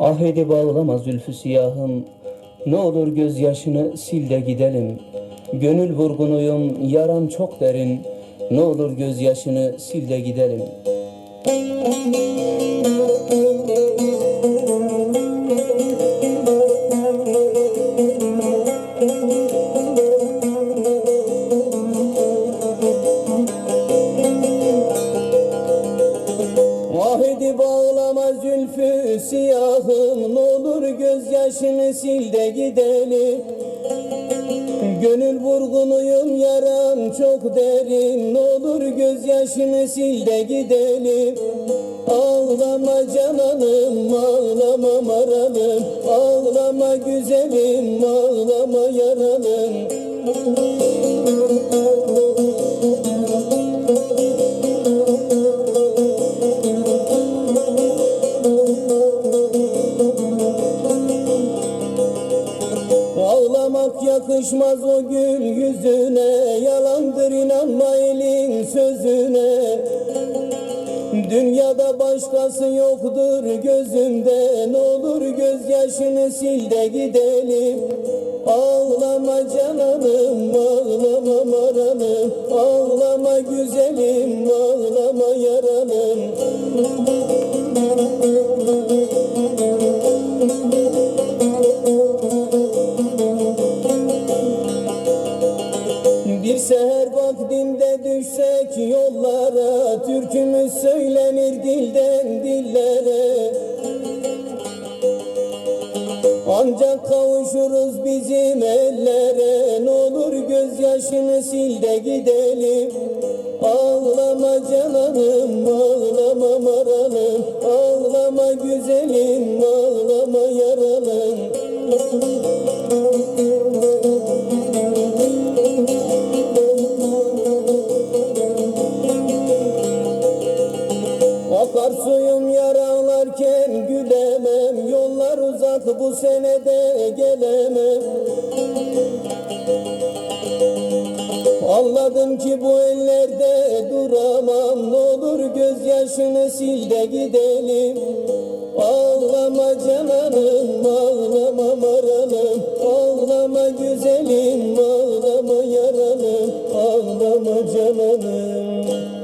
Ah edip ağlama zülfü siyahım Ne olur gözyaşını sil de gidelim. Gönül vurgunuyum yaram çok derin Ne olur gözyaşını sil de gidelim Vahidi bağlama zülfü siyahım Ne olur gözyaşını sil de gidelim. Gönül vurgunuyum yaram çok derin Ne olur gözyaşını sil de gidelim. Ağlama cananım, ağlama maranım Ağlama güzelim, ağlama yaranım Ağlamak yakışmaz o gül yüzüne Yalandır inanma elin sözüne. Dünyada başkası yoktur gözümde Ne olur gözyaşını sil de gidelim. Ağlama cananım, ağlama maranım Ağlama güzelim, ağlama yaranım Bir seher vaktinde düşsek yollara Türkümüz söylenir dilden dillere. Ancak kavuşuruz bizim ellere Ne olur gözyaşını sil de gidelim. Ağlama cananım, ağlama maranım Ağlama güzelim, Arsuyum yaralarken gülemem. Yollar uzak bu senede gelemem. Anladım ki bu ellerde duramam. Ne olur gözyaşını sil de gidelim. Ağlama cananım, ağlama maranım. Ağlama güzelim, ağlama yaranım. Ağlama cananım.